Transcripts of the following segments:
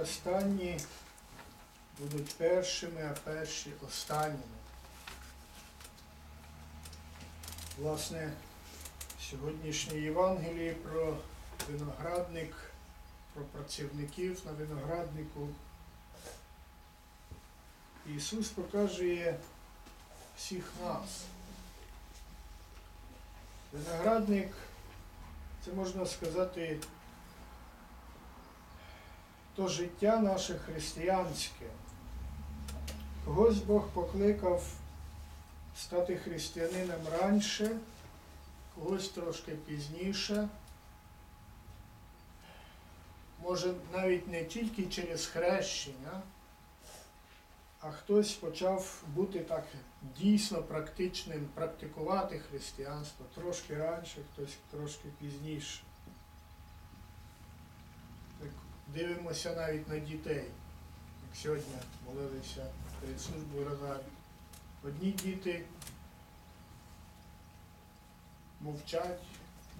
останні будуть першими, а перші останніми. Власне, сьогоднішнє Євангеліє про виноградник, про працівників на винограднику. Ісус показує всіх нас. Виноградник це можна сказати то життя наше християнське. Когось Бог покликав стати християнином раніше, когось трошки пізніше. Може навіть не тільки через хрещення, а хтось почав бути так дійсно практичним, практикувати християнство трошки раніше, хтось трошки пізніше. Так дивимося навіть на дітей, як сьогодні молилися перед службою Розарі. Одні діти мовчать,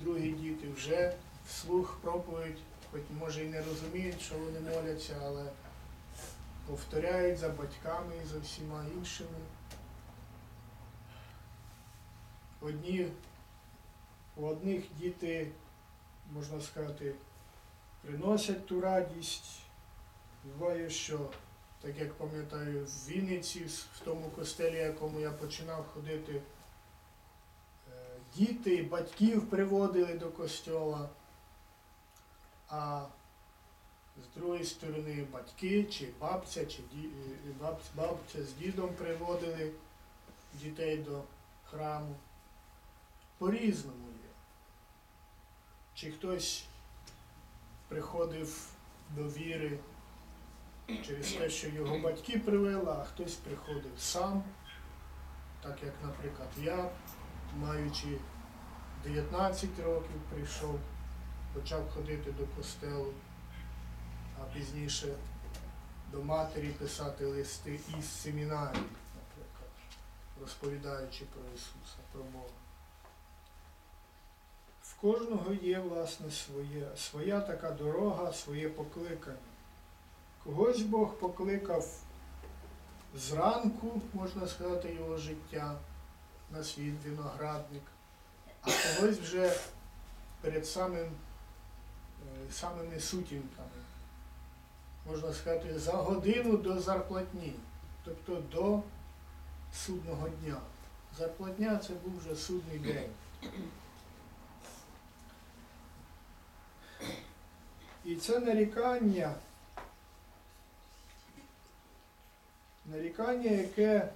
другі діти вже вслух пробують, хоч може і не розуміють, що вони моляться, але повторяють за батьками і за всіма іншими. Одні, у одних діти, можна сказати, приносять ту радість. Буває, що, так як пам'ятаю, в Вінниці, в тому костелі, якому я починав ходити, е, діти, батьків приводили до костьола, а з другої сторони батьки, чи бабця, чи ді- е, бабця з дідом приводили дітей до храму. По-різному є. Чи хтось приходив до віри через те, що його батьки привели, а хтось приходив сам, так як, наприклад, я, маючи 19 років, прийшов, почав ходити до костелу, а пізніше до матері писати листи із семінарії, наприклад, розповідаючи про Ісуса, про Бога. Кожного є, власне, своє, своя така дорога, своє покликання. Когось Бог покликав зранку, можна сказати, його життя на свій виноградник, а когось вже перед самим, е, самими сутінками. Можна сказати, за годину до зарплатні, тобто до судного дня. Зарплатня це був вже судний день. І це нарікання, нарікання, яке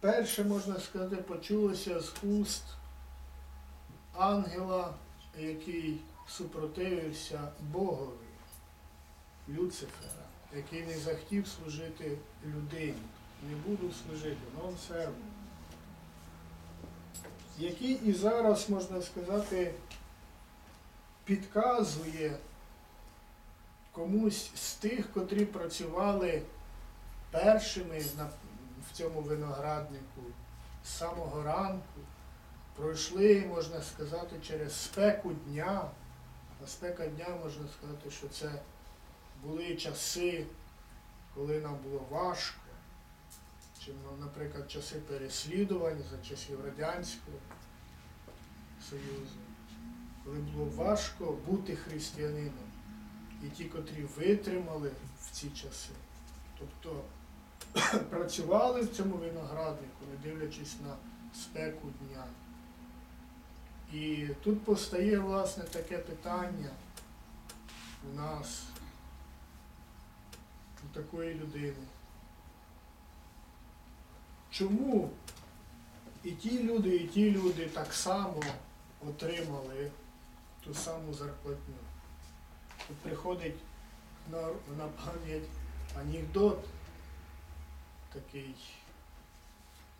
перше, можна сказати, почулося з уст ангела, який супротивився Богові, Люцифера, який не захотів служити людині. Не буду служити, нон серву. Який і зараз, можна сказати, підказує комусь з тих, котрі працювали першими в цьому винограднику з самого ранку, пройшли, можна сказати, через спеку дня. А спека дня можна сказати, що це були часи, коли нам було важко. Чи, ну, наприклад, часи переслідувань за часів Радянського Союзу коли було важко бути християнином. І ті, котрі витримали в ці часи, тобто працювали в цьому винограднику, не дивлячись на спеку дня. І тут постає, власне, таке питання у нас, у такої людини. Чому і ті люди, і ті люди так само отримали ту саму зарплатню. Тут приходить на, на пам'ять анекдот такий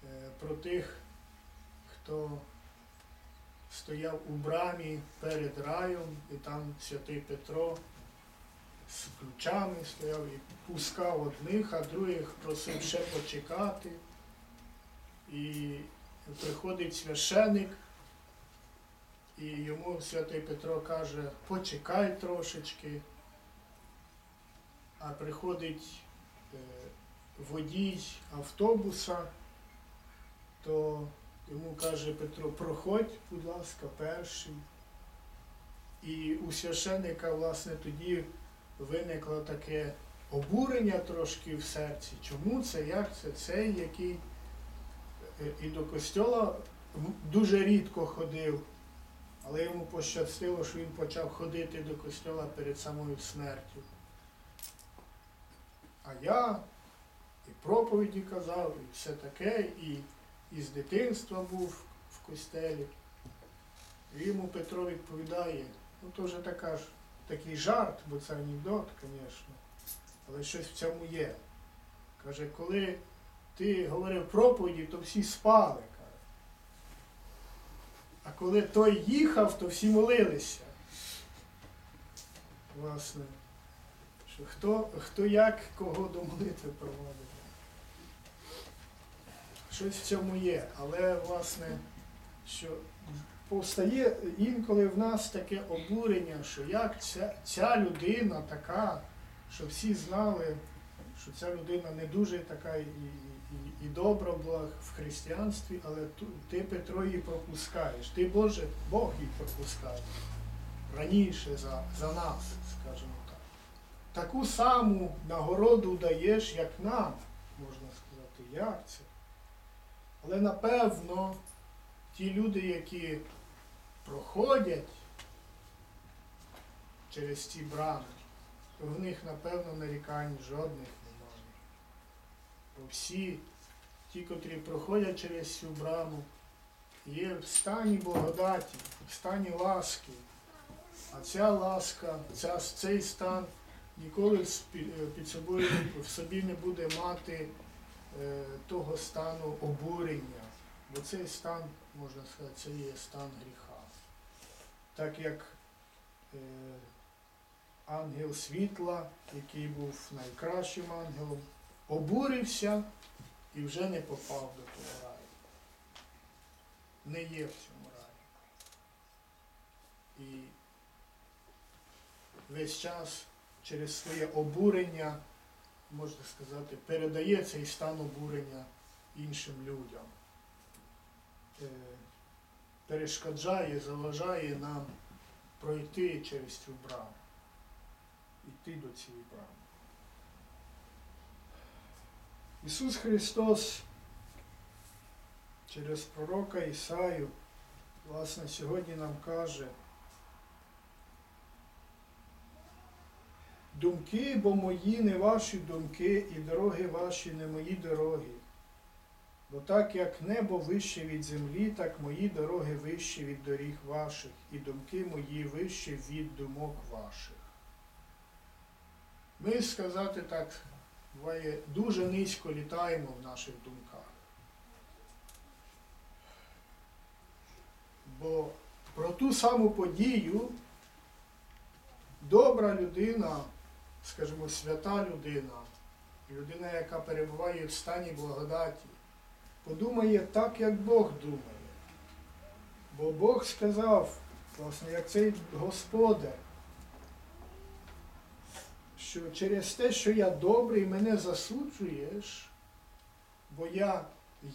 е, про тих, хто стояв у брамі перед раєм, і там святий Петро з ключами стояв і пускав одних, а других просив ще почекати. І приходить священик, і йому святий Петро каже, почекай трошечки, а приходить е, водій автобуса, то йому каже Петро, проходь, будь ласка, перший. І у священника, власне, тоді виникло таке обурення трошки в серці. Чому це, як це, цей, який е, і до костьола дуже рідко ходив, але йому пощастило, що він почав ходити до костьола перед самою смертю. А я і проповіді казав, і все таке, і, і з дитинства був в костелі. І йому Петро відповідає, ну то вже така ж, такий жарт, бо це анекдот, звісно, але щось в цьому є. Каже, коли ти говорив проповіді, то всі спали. А коли той їхав, то всі молилися. Власне, що хто, хто як кого до молитви проводить. Щось в цьому є, але власне, що повстає інколи в нас таке обурення, що як ця, ця людина така, що всі знали, що ця людина не дуже така і, і, добра була в християнстві, але ти, Петро, її пропускаєш. Ти, Боже, Бог її пропускає раніше за, за нас, скажімо так. Таку саму нагороду даєш, як нам, можна сказати, як це. Але напевно ті люди, які проходять через ці брами, то в них, напевно, нарікань жодних немає. Бо всі ті, котрі проходять через цю браму, є в стані благодаті, в стані ласки. А ця ласка, ця, цей стан ніколи е, під собою в собі не буде мати е, того стану обурення. Бо цей стан, можна сказати, це є стан гріха. Так як е, ангел світла, який був найкращим ангелом, обурився і вже не попав до того раю. Не є в цьому раї. І весь час через своє обурення, можна сказати, передає цей стан обурення іншим людям. Е, Перешкоджає, заважає нам пройти через цю браму. Йти до цієї брами. Ісус Христос через пророка Ісаю, власне, сьогодні нам каже, Думки, бо мої не ваші думки, і дороги ваші не мої дороги. Бо так як небо вище від землі, так мої дороги вищі від доріг ваших, і думки мої вищі від думок ваших. Ми, сказати так, буває, дуже низько літаємо в наших думках. Бо про ту саму подію добра людина, скажімо, свята людина, людина, яка перебуває в стані благодаті, подумає так, як Бог думає. Бо Бог сказав, власне, як цей господар, що через те, що я добрий, мене засуджуєш, бо я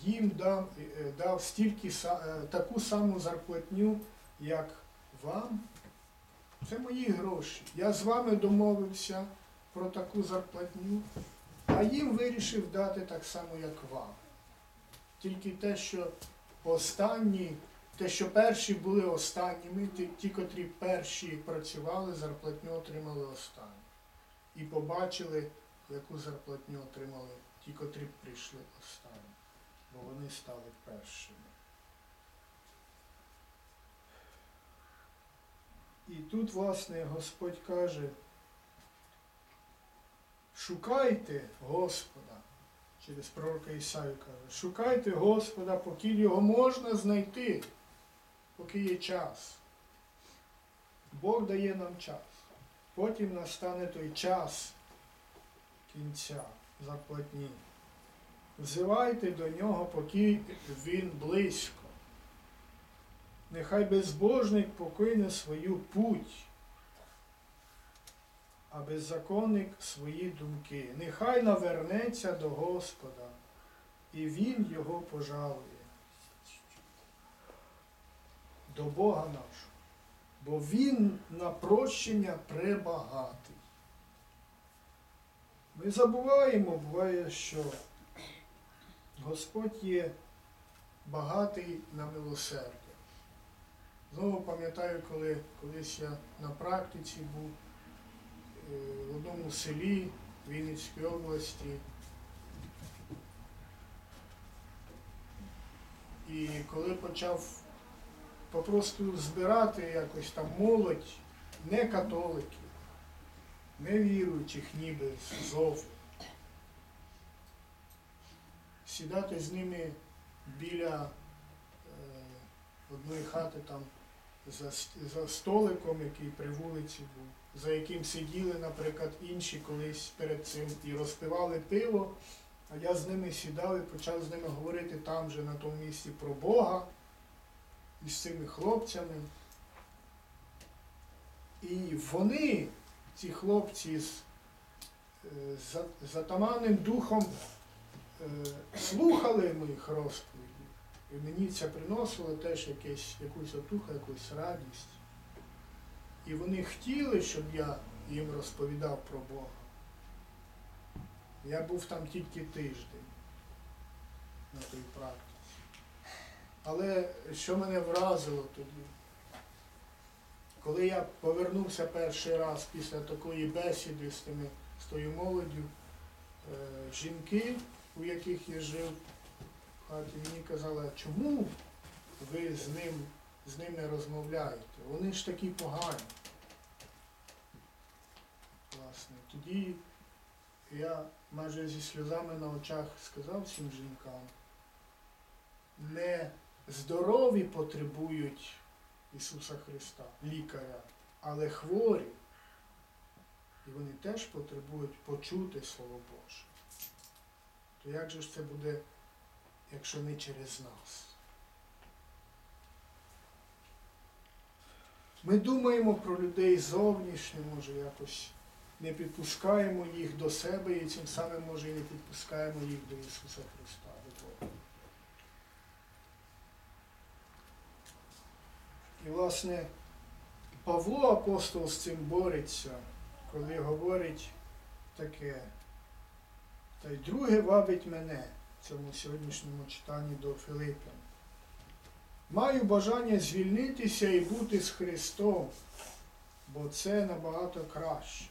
їм дав, е, дав стільки е, таку саму зарплатню, як вам. Це мої гроші. Я з вами домовився про таку зарплатню, а їм вирішив дати так само, як вам. Тільки те, що останні, те, що перші були останніми, ті, котрі перші працювали, зарплатню отримали останні. І побачили, яку зарплатню отримали ті, котрі прийшли останні, бо вони стали першими. І тут, власне, Господь каже, шукайте Господа, через пророка Ісаю каже, шукайте Господа, поки його можна знайти, поки є час. Бог дає нам час. Потім настане той час кінця зарплатні. Взивайте до нього, поки він близько. Нехай безбожник покине свою путь а беззаконник свої думки. Нехай навернеться до Господа, і Він його пожалує. До Бога нашого. Бо Він на прощення пребагатий. Ми забуваємо, буває, що Господь є багатий на милосердя. Знову пам'ятаю, коли колись я на практиці був е, в одному селі Вінницької області. І коли почав попросту збирати якось там молодь, не католиків, не віруючих ніби зовсім, сідати з ними біля е, одної хати там за, за столиком, який при вулиці був, за яким сиділи, наприклад, інші колись перед цим і розпивали пиво, а я з ними сідав і почав з ними говорити там же на тому місці про Бога із цими хлопцями. І вони, ці хлопці з е, за- затаманним духом е, слухали моїх розповідей. І мені це приносило теж якесь, якусь отуху, якусь радість. І вони хотіли, щоб я їм розповідав про Бога. Я був там тільки тиждень на той практиці. Але що мене вразило тоді? Коли я повернувся перший раз після такої бесіди з, тими, з тою молоддю, е, жінки, у яких я жив, в хаті, мені казали, чому ви з ним, з ними розмовляєте? Вони ж такі погані. Власне, тоді я майже зі сльозами на очах сказав цим жінкам, не здорові потребують Ісуса Христа, лікаря, але хворі. І вони теж потребують почути Слово Боже. То як же ж це буде, якщо не через нас? Ми думаємо про людей зовнішньо, може якось не підпускаємо їх до себе і цим самим може і не підпускаємо їх до Ісуса Христа, до Бога. І, власне, Павло апостол з цим бореться, коли говорить таке, та й друге вабить мене в цьому сьогоднішньому читанні до Филиппян. Маю бажання звільнитися і бути з Христом, бо це набагато краще.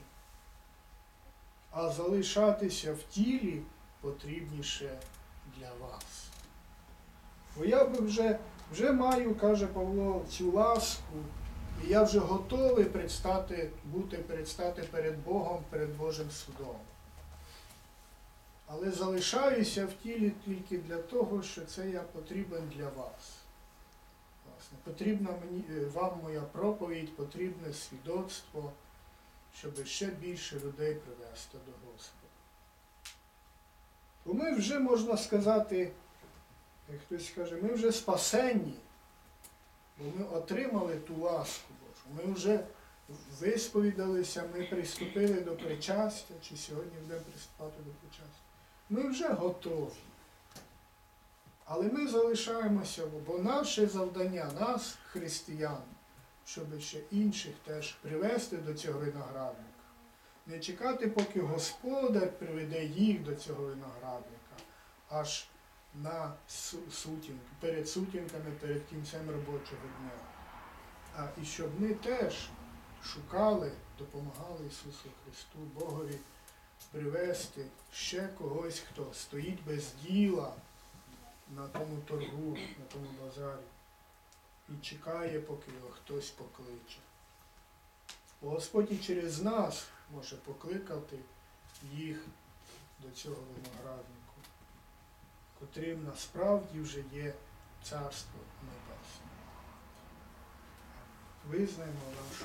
А залишатися в тілі потрібніше для вас. Бо я би вже, вже маю, каже Павло, цю ласку, і я вже готовий предстати, бути, предстати перед Богом, перед Божим судом. Але залишаюся в тілі тільки для того, що це я потрібен для вас. Власне, потрібна мені, е, вам моя проповідь, потрібне свідоцтво, щоб ще більше людей привести до Господа. Бо ми вже, можна сказати, як хтось каже, ми вже спасенні, бо ми отримали ту ласку Божу. Ми вже висповідалися, ми приступили до причастя, чи сьогодні будемо приступати до причастя. Ми вже готові. Але ми залишаємося, бо наше завдання, нас, християн, щоб ще інших теж привести до цього виноградника. Не чекати, поки Господар приведе їх до цього виноградника, аж на сутінки, перед сутінками, перед кінцем робочого дня. А і щоб ми теж шукали, допомагали Ісусу Христу, Богові привести ще когось, хто стоїть без діла на тому торгу, на тому базарі і чекає, поки його хтось покличе. Господь і через нас може покликати їх до цього винограднику, котрим насправді вже є Царство Небесне. Визнаємо нашу.